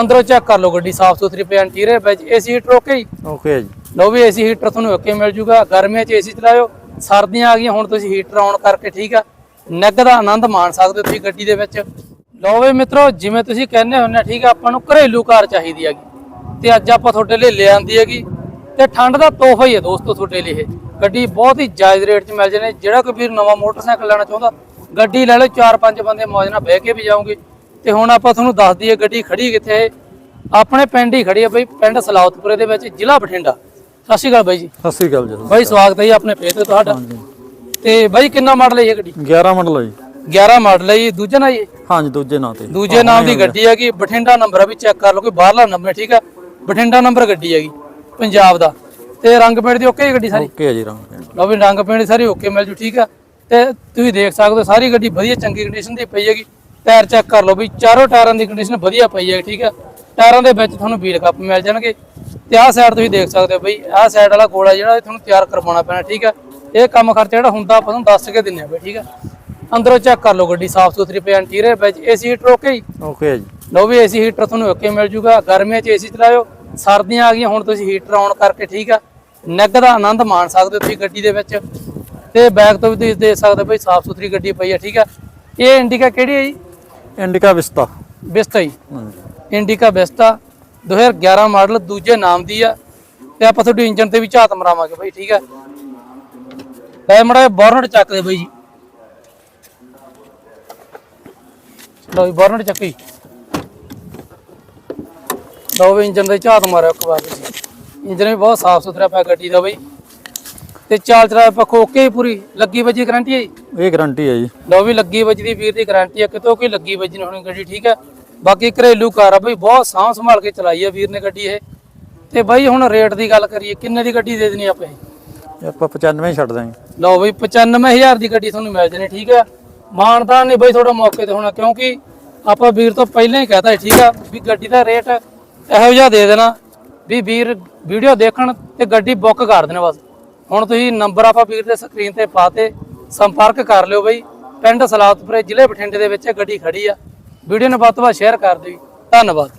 ਅੰਦਰੋਂ ਚੈੱਕ ਕਰ ਲਓ ਗੱਡੀ ਸਾਫ਼ ਸੁਥਰੀ ਪਈ ਇੰਟੀਰੀਅਰ ਵਿੱਚ ਏਸੀ ਹੀਟਰ ਓਕੇ ਜੀ? ਓਕੇ ਜੀ। ਲਓ ਵੀ ਏਸੀ ਹੀਟਰ ਤੁਹਾਨੂੰ ਓਕੇ ਮਿਲ ਜੂਗਾ ਗਰਮੀਆਂ 'ਚ ਏਸੀ ਚਲਾਇਓ ਸਰਦੀਆਂ ਆ ਗਈਆਂ ਹੁਣ ਤੁਸੀਂ ਹੀਟਰ ਆਨ ਕਰਕੇ ਠੀਕ ਆ। ਨਿੱਘ ਦਾ ਆਨੰਦ ਮਾਣ ਸਕਦੇ ਤੁਸੀਂ ਗੱਡੀ ਦੇ ਵਿੱਚ। ਲਓ ਵੀ ਮਿੱਤਰੋ ਜਿਵੇਂ ਤੁਸੀਂ ਕਹਿੰਦੇ ਹੁੰਦੇ ਆ ਠੀਕ ਆ ਆਪਾਂ ਨੂੰ ਘਰੇਲੂ ਕਾਰ ਚਾਹੀਦੀ ਹੈਗੀ। ਤੇ ਅੱਜ ਆਪਾਂ ਤੁਹਾਡੇ ਲਈ ਲੈ ਆਂਦੀ ਹੈਗੀ। ਤੇ ਠੰਡ ਦਾ ਤੋਹਫਾ ਹੀ ਹੈ ਦੋਸਤੋ ਤੁਹਾਡੇ ਲਈ ਇਹ। ਗੱਡੀ ਬਹੁਤ ਹੀ ਜਾਇਜ਼ ਰੇਟ 'ਚ ਮਿਲ ਜਾਣੇ ਜਿਹੜਾ ਕੋਈ ਵੀਰ ਨਵਾਂ ਮੋਟਰਸਾਈਕਲ ਲੈਣਾ ਚਾਹੁੰਦਾ ਗੱਡੀ ਲੈ ਲਓ ਚਾਰ ਪੰਜ ਬੰਦੇ ਮੌਜ ਨਾਲ ਬਹਿ ਕੇ ਵੀ ਜਾਓਗੇ। ਤੇ ਹੁਣ ਆਪਾਂ ਤੁਹਾਨੂੰ ਦੱਸ ਦਈਏ ਗੱਡੀ ਖੜੀ ਕਿੱਥੇ? ਆਪਣੇ ਪਿੰਡ ਹੀ ਖੜੀ ਹੈ ਬਈ ਪਿੰਡ ਸਲਾਉਤਪੁਰੇ ਦੇ ਵਿੱਚ ਜ਼ਿਲ੍ਹਾ ਬਠਿੰਡਾ। ਸਤਿ ਸ਼੍ਰੀ ਅਕਾਲ ਬਾਈ ਜੀ। ਸਤਿ ਸ੍ਰੀ ਅਕਾਲ ਜੀ। ਬਾਈ ਸਵਾਗਤ ਹੈ ਜੀ ਆਪਣੇ ਪੇਜ ਤੇ ਤੁਹਾਡਾ। ਤੇ ਬਾਈ ਕਿੰਨਾ ਮਾਡਲ ਹੈ ਇਹ ਗੱਡੀ? 11 ਮਾਡਲ ਹੈ ਜੀ। 11 ਮਾਡਲ ਹੈ ਜੀ। ਦੂਜਾ ਨਾ ਜੀ? ਹਾਂਜੀ ਦੂਜੇ ਨਾਂ ਤੇ। ਦੂਜੇ ਨਾਮ ਦੀ ਗੱਡੀ ਹੈਗੀ ਬਠਿੰਡਾ ਨੰਬਰ ਆ ਵੀ ਚੈੱਕ ਕਰ ਲਓ ਕੋਈ ਬਾਹਰਲਾ ਨੰਬਰ ਠੀਕ ਆ ਬਠਿੰਡਾ ਨੰਬਰ ਗੱਡੀ ਹੈਗੀ ਪੰਜਾਬ ਦਾ। ਤੇ ਰੰਗ ਪੇਂਟ ਦੀ ਓਕੇ ਗੱਡੀ ਸਾਰੀ? ਓਕੇ ਹੈ ਜੀ ਰੰਗ ਲਓ ਵੀ ਰੰਗ ਪੇਂਟ ਸਾਰੀ ਓਕੇ ਮਿਲ ਜੂ ਠੀਕ ਆ ਤੇ ਤੁਸੀਂ ਦੇਖ ਸਕਦੇ ਹੋ ਸਾਰੀ ਗੱਡੀ ਵਧੀਆ ਚੰਗੀ ਕੰਡੀਸ਼ਨ ਦੀ ਪਈ ਹੈਗੀ। ਟਾਇਰ ਚੈੱਕ ਕਰ ਲਓ ਵੀ ਚਾਰੋਂ ਟਾਇਰਾਂ ਦੀ ਕੰਡੀਸ਼ਨ ਵਧੀਆ ਪਈ ਹੈ ਠੀਕ ਆ ਟਾਇਰਾਂ ਦੇ ਵਿੱਚ ਤੁਹਾਨੂੰ ਵੀਲ ਕੱਪ ਮਿਲ ਜਾਣਗੇ। ਤੇ ਆਹ ਸਾਈਡ ਤੁਸੀਂ ਦੇਖ ਸਕਦੇ ਹੋ ਬਈ ਆਹ ਸਾਈਡ ਵਾਲਾ ਗੋਲਾ ਜਿਹੜਾ ਇਹ ਤੁਹਾਨੂੰ ਤਿਆਰ ਕਰਵਾਉਣਾ ਪੈਣਾ ਠੀਕ ਆ ਇਹ ਕੰਮ ਖਰਚਾ ਜਿਹੜਾ ਹੁੰਦਾ ਆਪਾਂ ਤੁਹਾਨੂੰ ਦੱਸ ਕੇ ਦਿੰਨੇ ਆ ਬਈ ਠੀਕ ਆ ਅੰਦਰੋਂ ਚੈੱਕ ਕਰ ਲਓ ਗੱਡੀ ਸਾਫ਼ ਸੁਥਰੀ ਪਈ ਇੰਟੀਰੀਅਰ ਵਿੱਚ ਏਸੀ ਹੀਟਰ ਓਕੇ ਜੀ? ਓਕੇ ਹੈ ਜੀ। ਲਓ ਵੀ ਏਸੀ ਹੀਟਰ ਤੁਹਾਨੂੰ ਓਕੇ ਮਿਲ ਜੂਗਾ। ਗਰਮੀਆਂ 'ਚ ਏਸੀ ਚਲਾਇਓ ਸਰਦੀਆਂ ਆ ਗਈਆਂ ਹੁਣ ਤੁਸੀਂ ਹੀਟਰ ਆਨ ਕਰਕੇ ਠੀਕ ਆ ਨਿੱਘ ਦਾ ਆਨੰਦ ਮਾਣ ਸਕਦੇ ਹੋ ਤੁਸੀਂ ਗੱਡੀ ਦੇ ਵਿੱਚ। ਤੇ ਬੈਕ ਤੋਂ ਵੀ ਤੁਸੀਂ ਦੇਖ ਸਕਦੇ ਹੋ ਬਈ ਸਾਫ਼ ਸੁਥਰੀ ਗੱਡੀ ਪਈ ਆ ਠੀਕ ਆ ਇਹ ਇੰਡੀਕਾ ਕਿਹੜੀ ਹੈ ਜੀ? ਇੰਡੀਕਾ ਵਿਸਤਾ। ਵਿਸਟਾ ਜੀ। ਇੰਡੀਕਾ ਵਿਸਟਾ 2011 ਮਾਡਲ ਦੂਜੇ ਨਾਮ ਦੀ ਆ, ਤੇ ਆਪਾਂ ਤੁਹਾਡੀ ਇੰਜਨ ਤੇ ਵੀ ਝਾਤ ਮਰਾਵਾਂਗੇ ਬਈ, ਠੀਕ ਆ? ਲੈ ਮੜਾ ਬੋਰਨਟ ਚੱਕ ਦੇ ਬਈ ਜੀ। ਲਓ ਜੀ, ਬੋਰਨਟ ਚੱਕੀ। ਲਓ ਵੀ ਇੰਜਨ ਦੇ ਝਾਤ ਮਾਰਿਓ ਇੱਕ ਵਾਰ ਤੁਸੀਂ ਇੰਜਨ ਵੀ ਬਹੁਤ ਸਾਫ਼ ਸੁਥਰਾ ਪਿਆ ਗੱਡੀ ਦਾ ਬਈ। ਤੇ ਚਾਲ ਚਲਾ ਪੱਖੋਂ ਓਕੇ ਹੀ ਪੂਰੀ ਲੱਗੀ ਵੱਜੀ ਗਾਰੰਟੀ ਹੈ ਜੀ? ਇਹ ਗਾਰੰਟੀ ਹੈ ਜੀ। ਲਓ ਵੀ ਲੱਗੀ ਵੱਜਦੀ ਵੀਰ ਦੀ ਗਾਰੰਟੀ ਆ ਕਿਤੋਂ ਕੋਈ ਲੱਗੀ ਵੱਜੀ ਨਹੀਂ ਹੋਣੀ ਗੱਡੀ ਠੀਕ ਆ ਬਾਕੀ ਘਰੇਲੂ ਕਾਰ ਆ ਬਈ ਬਹੁਤ ਸਾਂਭ ਸੰਭਾਲ ਕੇ ਚਲਾਈ ਆ ਵੀਰ ਨੇ ਗੱਡੀ ਇਹ। ਤੇ ਬਾਈ ਹੁਣ ਰੇਟ ਦੀ ਗੱਲ ਕਰੀਏ ਕਿੰਨੇ ਦੀ ਗੱਡੀ ਦੇ ਦੇਣੀ ਆਪਾਂ ਇਹ? ਆਪਾਂ 95 ਛੱਡ ਦਾਂਗੇ। ਲਓ ਬਈ 95000 ਦੀ ਗੱਡੀ ਤੁਹਾਨੂੰ ਮਿਲ ਜਾਣੀ ਠੀਕ ਆ ਮਾਨਦਾਨ ਨਹੀਂ ਬਈ ਤੁਹਾਡਾ ਮੌਕੇ ਤੇ ਹੋਣਾ ਕਿਉਂਕਿ ਆਪਾਂ ਵੀਰ ਤੋਂ ਪਹਿਲਾਂ ਹੀ ਕਹਤਾ ਠੀਕ ਆ ਵੀ ਗੱਡੀ ਦਾ ਰੇਟ ਇਹੋ ਜਿਹਾ ਦੇ ਦੇਣਾ ਵੀ ਵੀਰ ਵੀਡੀਓ ਦੇਖਣ ਤੇ ਗੱਡੀ ਬੁੱਕ ਕਰ ਦੇਣਾ ਬਸ। ਹੁਣ ਤੁਸੀਂ ਨੰਬਰ ਆਪਾਂ ਵੀਰ ਦੇ ਸਕਰੀਨ ਤੇ ਪਾਤੇ ਸੰਪਰਕ ਕਰ ਲਿਓ ਬਈ। ਪਿੰਡ ਸਲਾਤਪੁਰੇ ਜ਼ਿਲ੍ਹੇ ਬਠਿੰਡੇ ਦੇ ਵਿੱਚ ਇਹ ਗੱਡੀ ਖੜੀ ਆ। ਵੀਡੀਓ ਨੂੰ ਵੱਧ ਤੋਂ ਵੱਧ ਸ਼ੇਅਰ ਕਰ ਦਿਓ ਧੰਨਵਾਦ।